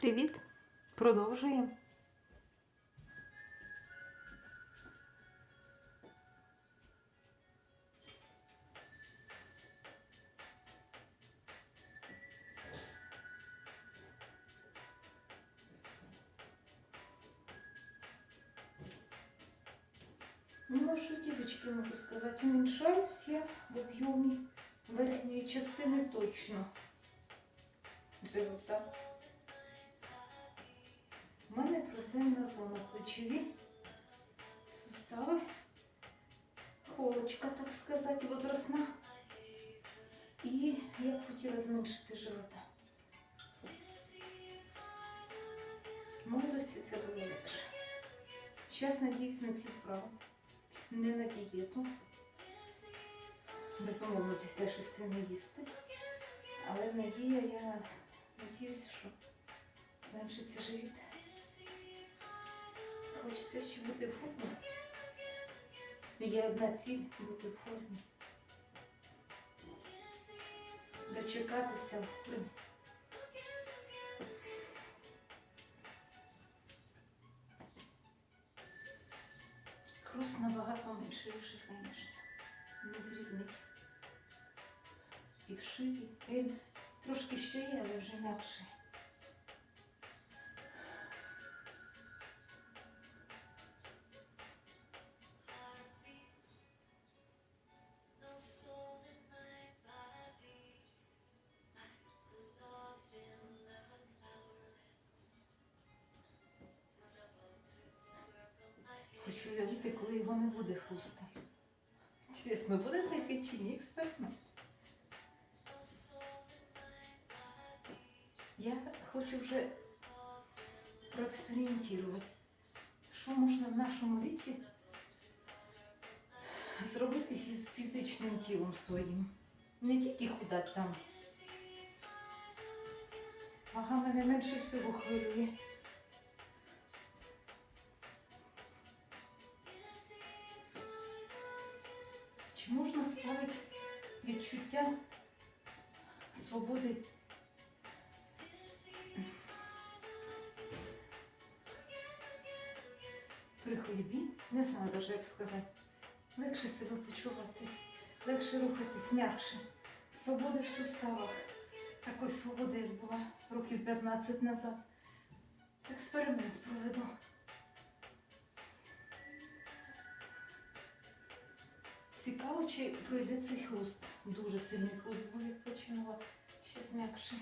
Привіт! Продовжуємо. Ну, що, дівчатки, можу сказати, уменьшаюсь я в об'ємі верхньої частини точно. Живота. Плечові сустави, холочка, так сказати, возрастна. І я б хотіла зменшити живота. В молодості це було легше. Зараз надіюсь на ці вправи. Не на дієту. Безумовно, після шести не їсти. Але надія, я надіюсь, що зменшиться живіт. Є одна ціль бути в формі. Дочекатися в формі. Хруст набагато менший вже, звісно. Не зрівний. І в шиї. Він трошки ще є, але вже м'якший. Буде хруста. Інтересно, буде таке чи ні експеримент? Я хочу вже проекспериментувати, що можна в нашому віці зробити з фізичним тілом своїм. Не тільки худати там. Вага мене менше всього хвилює. Можна відчуття свободи при ходьбі? Не знаю навіть, як сказати. Легше себе почувати, легше рухатись, м'якше. Свободи в суставах. Такої свободи, як була років 15 назад. Експеримент проведу. Цікаво, чи пройде цей хруст. Дуже сильний хруст як починала. Ще м'якше.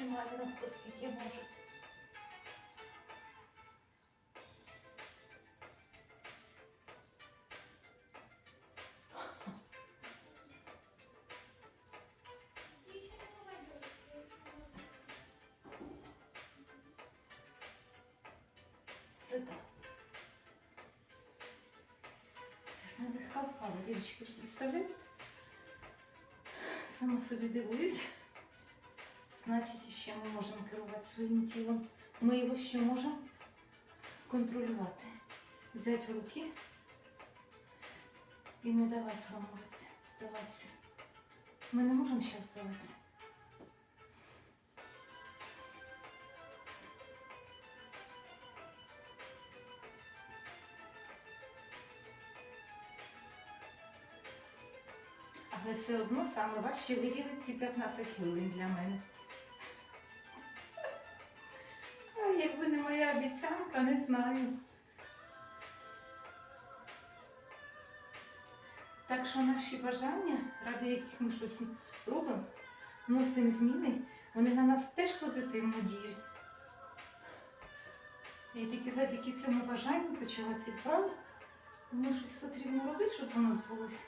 Максимально хто скільки може. Це так. Це ж нелегка вправа, дівчатки, ви представляєте? Сама собі дивуюсь. Значить, ще ми можемо керувати своїм тілом. Ми його ще можемо контролювати. Взяти в руки і не давати зламуватися, здаватися. Ми не можемо зараз здаватися. Але все одно саме важче виділити ці 15 хвилин для мене. Обіцянка, не знаю. Так що наші бажання, ради яких ми щось робимо, носимо зміни, вони на нас теж позитивно діють. Я тільки завдяки цьому бажанню почала ці вправи. Тому щось потрібно робити, щоб воно збулося.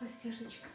Розтяжечка.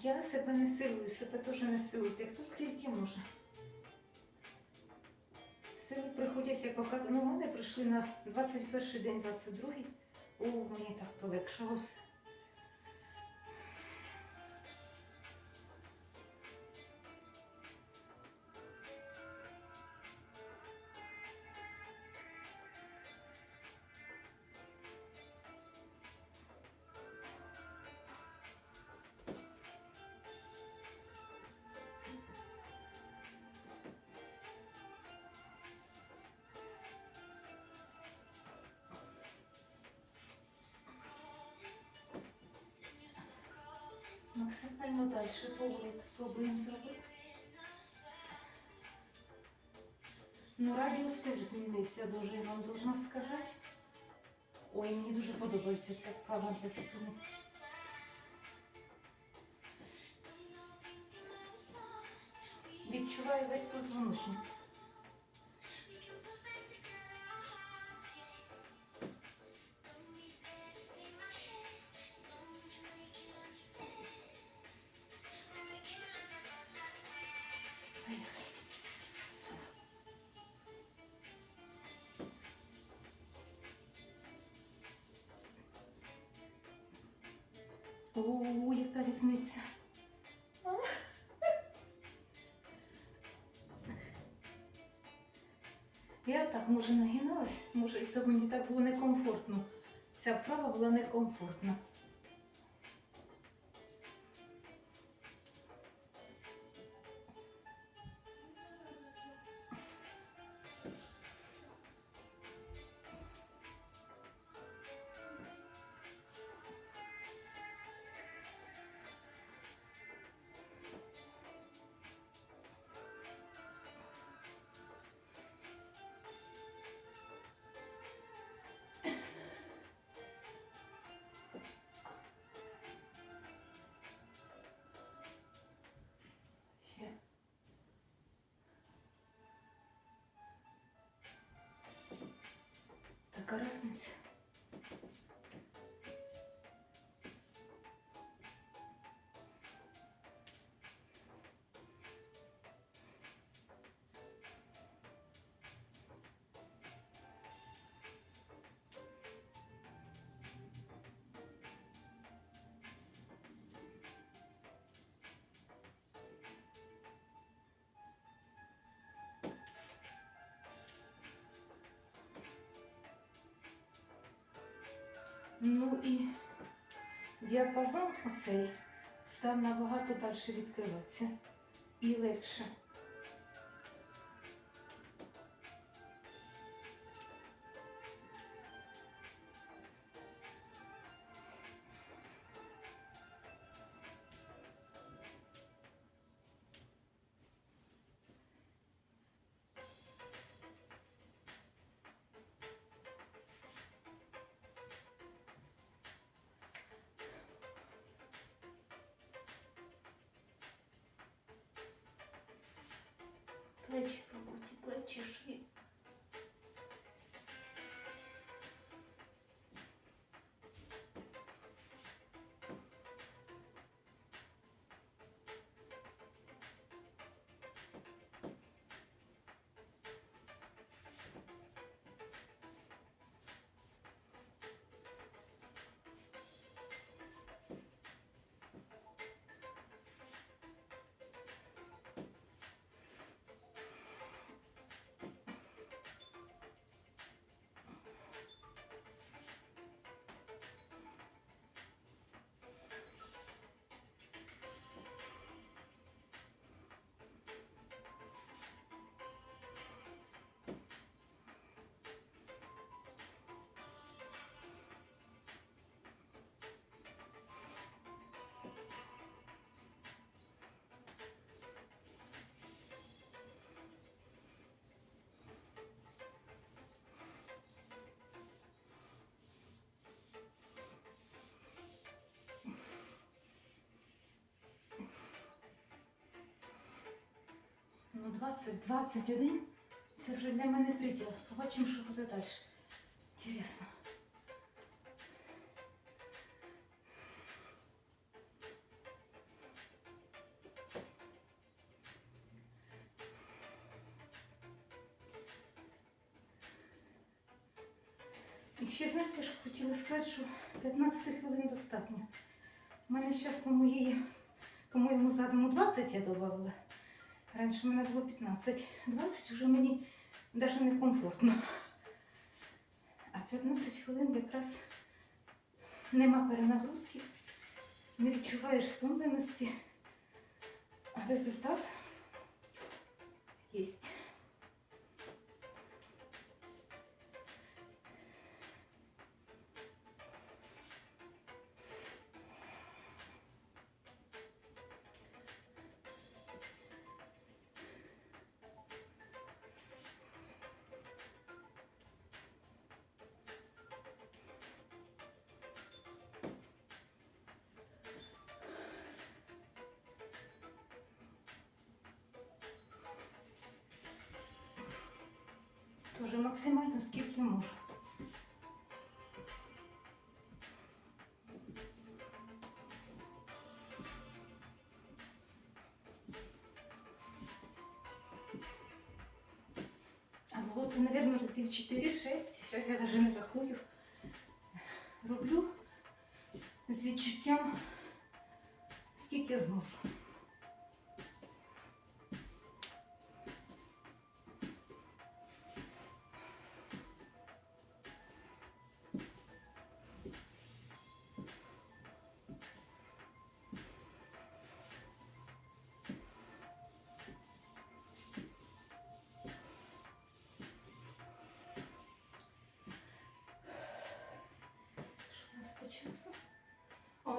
Я себе не силую, себе теж не силуйте. Хто скільки може. Сили приходять, як показано, ну, мене прийшли на 21 день, 22-й. О, мені так полегшало все. Максимально далі поворот пробуємо зробити. Ну, радіус теж змінився дуже, я вам должна сказати. Ой, мені дуже подобається ця вправа для спини. Відчуваю весь позвоночник. Я так, може, нагиналась, може, і то мені так було некомфортно. Ця вправа була некомфортна. Така різниця. Ну і діапазон оцей став набагато далі відкриватися і легше. Плечі роботі, плечі, шиї. Ну, 20, 21 це вже для мене приділ. Побачимо, що буде далі. Інтересно. І ще знаєте, що хотіла сказати, що 15 хвилин достатньо. У мене зараз по моєму задуму 20 я додавала. Раніше мене було 15. 20 вже мені навіть не комфортно. А 15 хвилин якраз нема перенагрузки, не відчуваєш стомленості, а результат є. Тоже максимально скільки можу. А було це, мабуть, разів 4-6. Зараз я навіть не рахую. Роблю з відчуттям,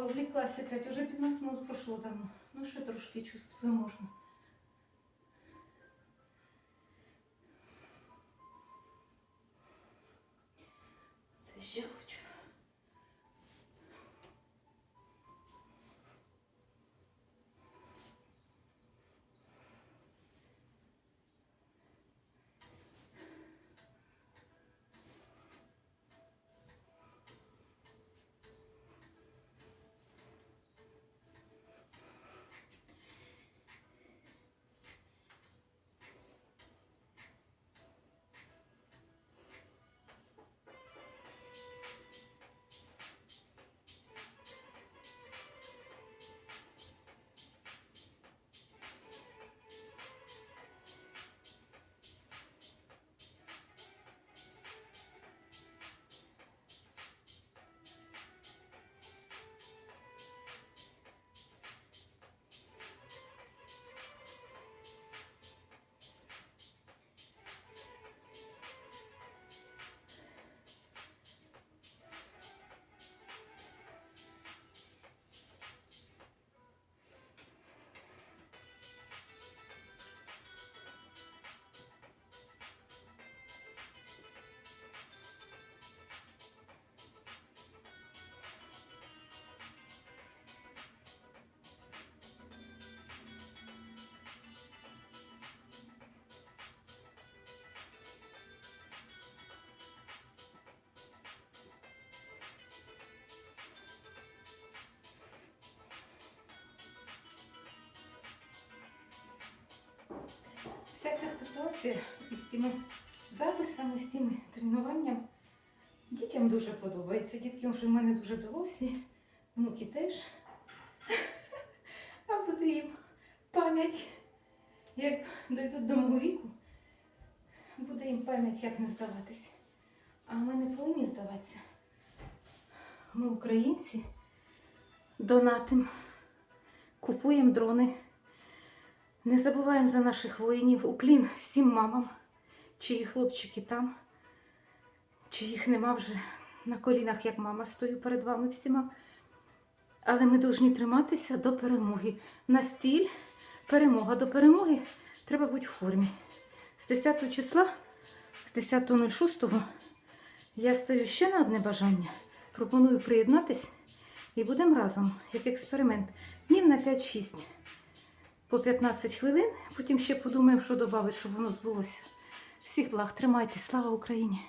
увлеклась опять. Уже 15 минут прошло давно. Ну, ще трошки чувствую, можна. Ситуація із тими записами, з тими тренуванням. Дітям дуже подобається. Дітки вже в мене дуже дорослі, внуки теж. А буде їм пам'ять, як дойдуть до мого віку, буде їм пам'ять, як не здаватися. А ми не повинні здаватися. Ми українці донатим, купуємо дрони. Не забуваємо за наших воїнів. Уклін всім мамам, чиї хлопчики там, чи їх нема вже на колінах, як мама стою перед вами всіма. Але ми повинні триматися до перемоги. На стіль перемога до перемоги треба бути в формі. З 10 числа, з 10.06 я стою ще на одне бажання. Пропоную приєднатись і будемо разом, як експеримент, днів на 5-6 по 15 хвилин. Потім ще подумаємо, що додати, щоб воно збулося. Всіх благ, тримайте, слава Україні!